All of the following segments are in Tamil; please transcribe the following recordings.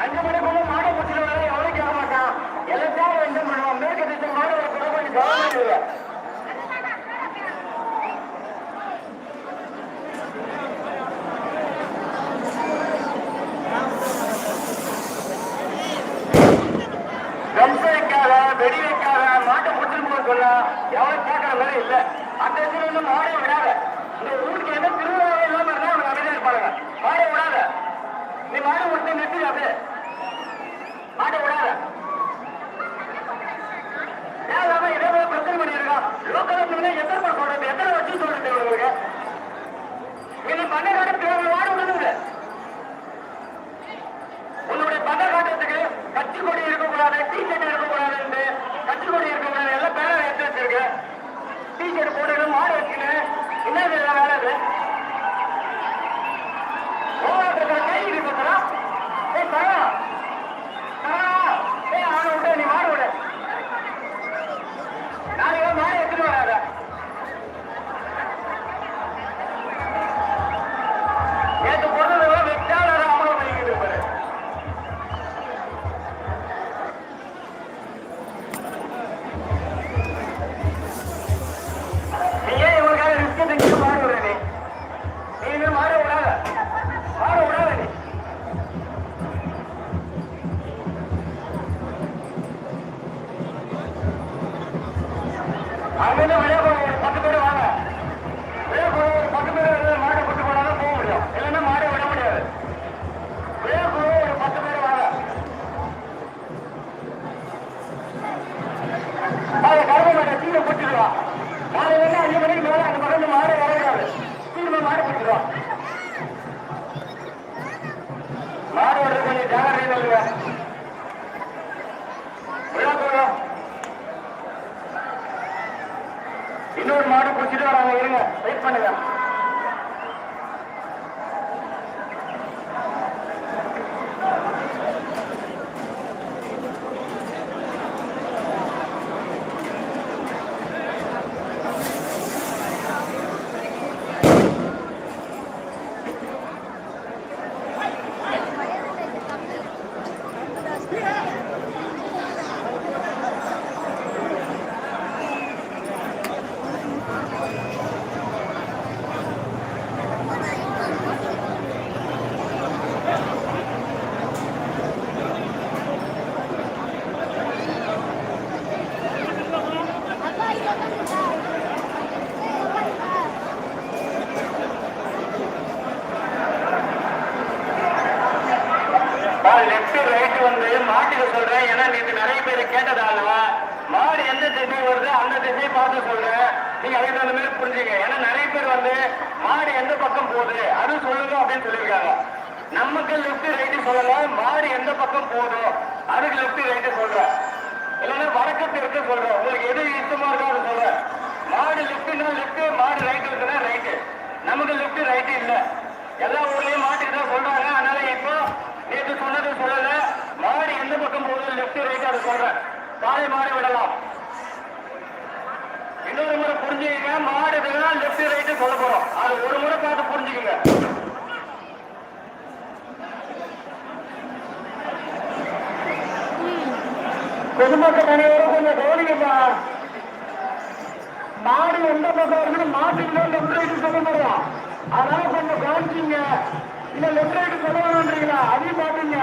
அஞ்சு மணிக்குள்ள மாடு பிடிச்சிட்டு வர எவ்வளவு கேட்க மாட்டான். எல்லாத்தையும் என்ன பண்ணுவான் மேற்கு திசை மாடு ஒரு கூட கொஞ்சம் கவனம் இல்லையா வெடி வைக்காத மாட்டை பிடிச்சிட்டு போக சொல்ல எவனும் கேட்கற மாதிரி இல்லை. அந்த சிறு மாடை விடாத. இந்த ஊருக்கு என்ன திருவிழா இல்லாம இருந்தா அவங்க அமைதியா இருப்பாங்க மாடை விடாத. நீ மாடை கொடுத்து நிறுத்தி அப்படியே. மாட்டை விடாத தேவையான இதே பிரச்சனை பண்ணியிருக்கான் லோக்கல் எத்தனை சொல்றது எத்தனை வச்சு சொல்றது இவங்களுக்கு இன்னும் பன்னெண்டு தேவை வாட விடுதுங்க உன்னுடைய பந்த காட்டத்துக்கு கட்சி கொடி இருக்கக்கூடாது டீ ஷர்ட் இருக்கக்கூடாது கட்சி கொடி இருக்கக்கூடாது எல்லாம் பேரை எடுத்து வச்சிருக்கு டீ ஷர்ட் போட்டுக்கணும் மாடு என்ன வேலை அது போராட்டத்தில் கை இருக்கிறா நமக்கு லெப்ட் ரைட்டு சொல்லல. மாடு எந்த பக்கம் போதும் அதுக்கு லெப்ட் ரைட்டு சொல்றேன் இல்லைன்னா வடக்கு தெற்கு சொல்றேன் உங்களுக்கு எது இஷ்டமா இருக்கோ அதை சொல்றேன் மாடு லெஃப்ட்னா லெஃப்ட் மாடு ரைட் இருக்குன்னா ரைட்டு நமக்கு லெஃப்ட் ரைட்டு இல்ல. எல்லா ஊர்லயும் மாட்டுக்கு தான் சொல்றாங்க. அதனால இப்போ நேற்று சொன்னது சொல்லல. மாடு எந்த பக்கம் போகுது லெஃப்ட் ரைட் அதை சொல்றேன். காலை மாறி விடலாம். இன்னொரு முறை புரிஞ்சுக்கங்க. மாடு இதுனா லெஃப்ட் ரைட்டு சொல்ல போறோம். அது ஒரு முறை பார்த்து புரிஞ்சுக்கங்க. பொதுமக்கள் அனைவரும் கொஞ்சம் கவனிக்கப்பா மாடு எந்த பக்கம் இருக்குன்னு மாட்டுக்கு லெஃப்ட் ரைட் சொல்ல முடியும். அதனால கொஞ்சம் கவனிச்சிங்க. இல்ல லெஃப்ட் ரைட் சொல்ல அதையும் பாத்துங்க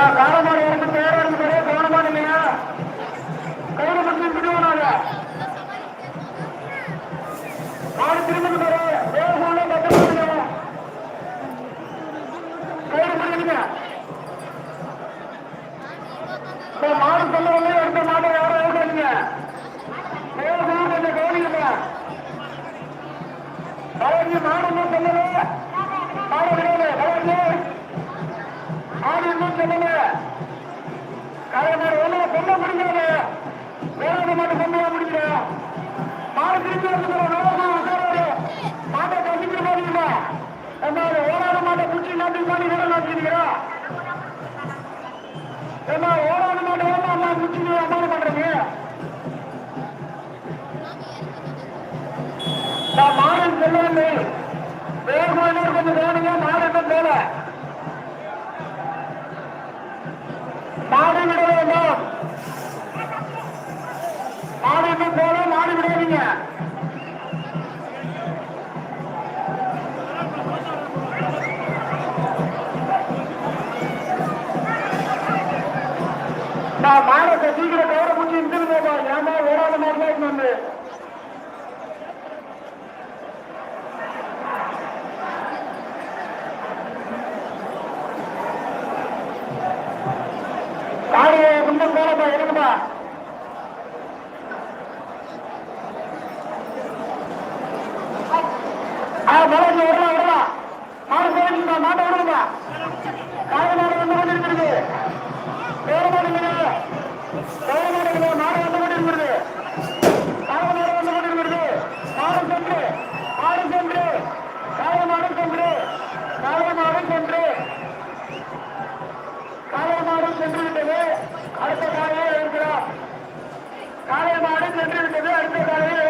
நான் பேர் இறந்து கவனமா இல்லையா கையில மட்டும் விடுவனாங்க மாடு திரும்பி பாரு வேகமான பத்திரம் கையில முடியுங்க சொல்லுங்க. முடியல வேலை மட்டும் கொண்டு வர முடியல என்ன ஓடாத மாட்டை வேணும் நான் மாடன் செல்லவில்லை. வேறு கொஞ்சம் வேணுங்க மாடு என்ன மாடு விட வேண்டாம் மாடு போல மாடு விடாதீங்க. நான் மாடத்தை சீக்கிரம் கவர முடிச்சு இருந்து போப்பா ஏமா ஓடாத மாதிரி தான் வந்து காரியை முன்னும் போலப்பா இருக்குப்பா ஆ விடலாம் விடலாம் மாடு போயிருந்தா மாட்டை விடுங்கப்பா காய மாடு வந்து கொண்டு இருக்கிறது மாடு இல்லைங்க மாடு வந்து கொண்டு இருக்கிறது மாடு வந்து கொண்டு மாடு சென்று. மாடு சென்று. காய மாடு சென்று. மாடு சென்று. மாடு சென்று விட்டது. அடுத்த காலையில் இருக்கிறார் காலை மாடு சென்று விட்டது. அடுத்த காலையில்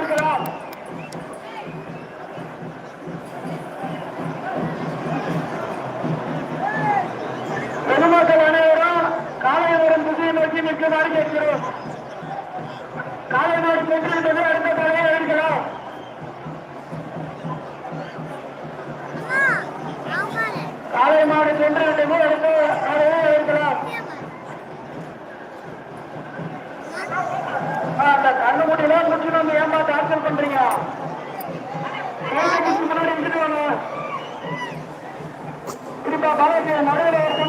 ஏமா பண்றீங்க முன்னாடி இருந்துட்டு வாங்க. நடுவில்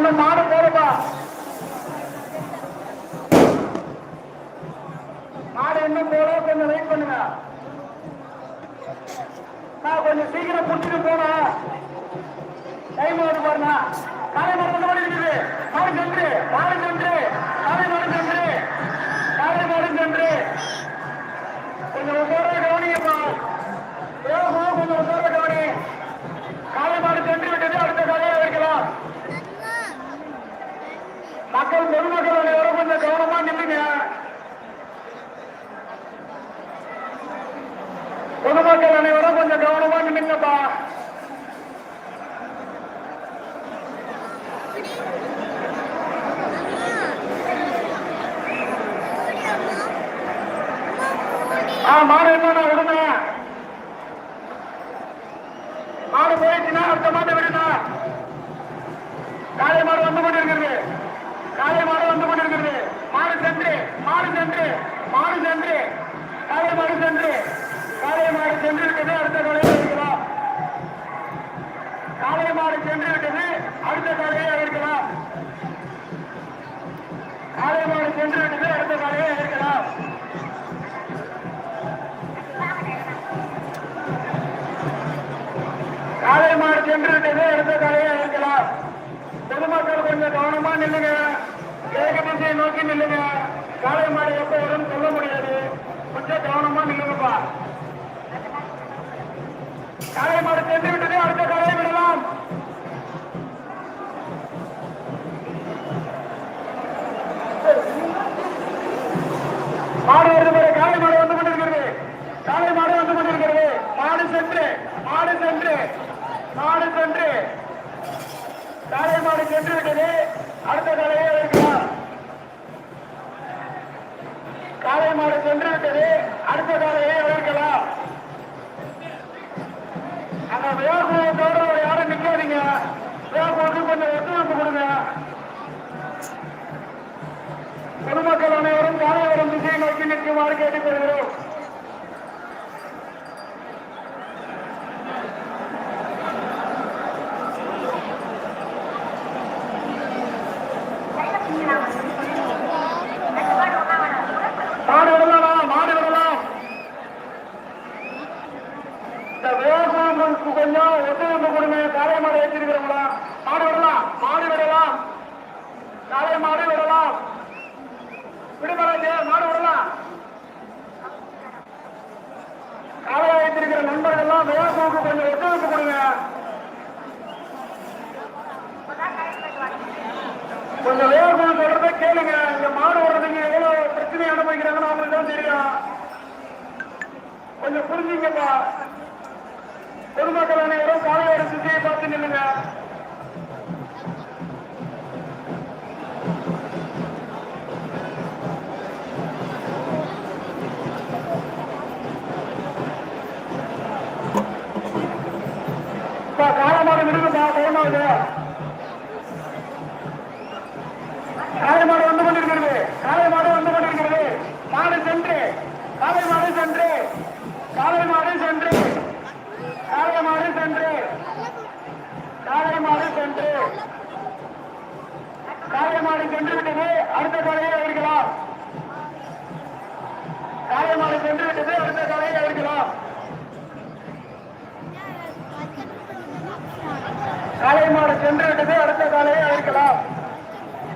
இன்னும் மாடு போறப்பா மாடு இன்னும் போல கொஞ்சம் வெயிட் பண்ணுங்க. நான் கொஞ்சம் சீக்கிரம் பிடிச்சிட்டு போனேன் டைம் ஆகுது பாருங்க. காலை மாடு வந்து இருக்குது. மாடு சென்று மாடு சென்று காலை மாடு சென்று காலை மாடு சென்று. கொஞ்சம் உசோர கவனிங்கப்பா வேகமா கொஞ்சம் உசோர கவனி காலை மாடு சென்று விட்டது அடுத்த காலையை வைக்கலாம் மக்கள் பொதுமக்கள் அனைவரும் கொஞ்சம் கவனமா நில்லுங்க பொதுமக்கள் அனைவரும் கொஞ்சம் கவனமா ஆ மாடு என்ன விடுங்க. மாடு போயிடுச்சுன்னா அடுத்த மாட்டை விடுங்க. காலை மாடு வந்து கொண்டு இருக்கிறது காலை மாடு வந்து கொண்டிருக்கிறது. மாடு சென்று மாடு சென்று மாடு சென்று. காலை மாடு சென்று காலை மாடு சென்று விட்டது அடுத்த காலையை இருக்கலாம் காலை மாடு சென்று விட்டது அடுத்த காலையை இருக்கலாம். காலை மாடு சென்று விட்டது அடுத்த காலையை இருக்கலாம். காலை மாடு சென்று விட்டது அடுத்த காலையை இருக்கலாம். பொதுமக்கள் கொஞ்சம் கவனமா நில்லுங்க. கிழக்கு திசையை நோக்கி நில்லுங்க. காளை மாடு எப்ப வரும் சொல்ல முடியாது. கொஞ்சம் கவனமா நில்லுங்கப்பா. காளை மாடு சென்று விட்டது அடுத்த காலையை விடலாம். மாடு வருது பாரு, காளை மாடு வந்து கொண்டிருக்கிறது. காளை மாடு வந்து கொண்டிருக்கிறது. மாடு சென்று மாடு சென்று மாடு சென்று. காளை மாடு சென்று விட்டது. அடுத்த தலையே வைக்கலாம் காளை மாடு சென்று விட்டது. அடுத்த தலையே வைக்கலாம் அந்த வியாபாரத்தோட யாரும் நிக்காதீங்க வியாபாரத்துக்கு கொஞ்சம் ஒத்துழைப்பு கொடுங்க. பொதுமக்கள் அனைவரும் காலை வரும் திசையை நோக்கி நிற்குமாறு கேட்டுக்கொள்கிறோம் மாடு விடலாம் மாடு விடலாம் இந்த விவசாயங்களுக்கு கொஞ்சம் ஒத்துழைப்பு கொடுங்க காளை மாடு ஏற்றிருக்கிறவங்களா மாடு விடலாம் மாடு விடலாம் காளை மாடு விடலாம் விடுமலாங்க மாடு விடலாம் காளை வைத்திருக்கிற நண்பர்கள்லாம் கொஞ்சம் ஒத்துழைப்பு கொடுங்க கொஞ்சம் விவசாயம் சொல்றத கேளுங்க இங்க மாடு வர்றதுங்க எவ்வளவு பிரச்சனை அனுபவிக்கிறாங்கன்னு அவங்களுக்கு தான் தெரியும் கொஞ்சம் புரிஞ்சுங்கப்பா பொதுமக்கள் அனைவரும் காலையோட திசையை பார்த்து நில்லுங்க Obrigado. சென்றுவிட்டது அடுத்த காலையே அழைக்கலாம்.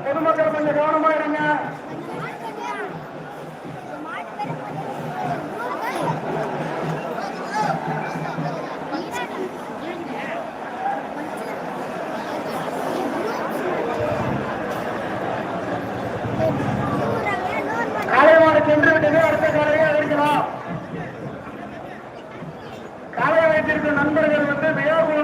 பொதுமக்கள் கொஞ்சம் கவனமா இருங்க. சென்று விட்டது அடுத்த காலையை அழைக்கலாம். காலையை வைத்திருக்கும் நண்பர்கள் வந்து வியாபாரம்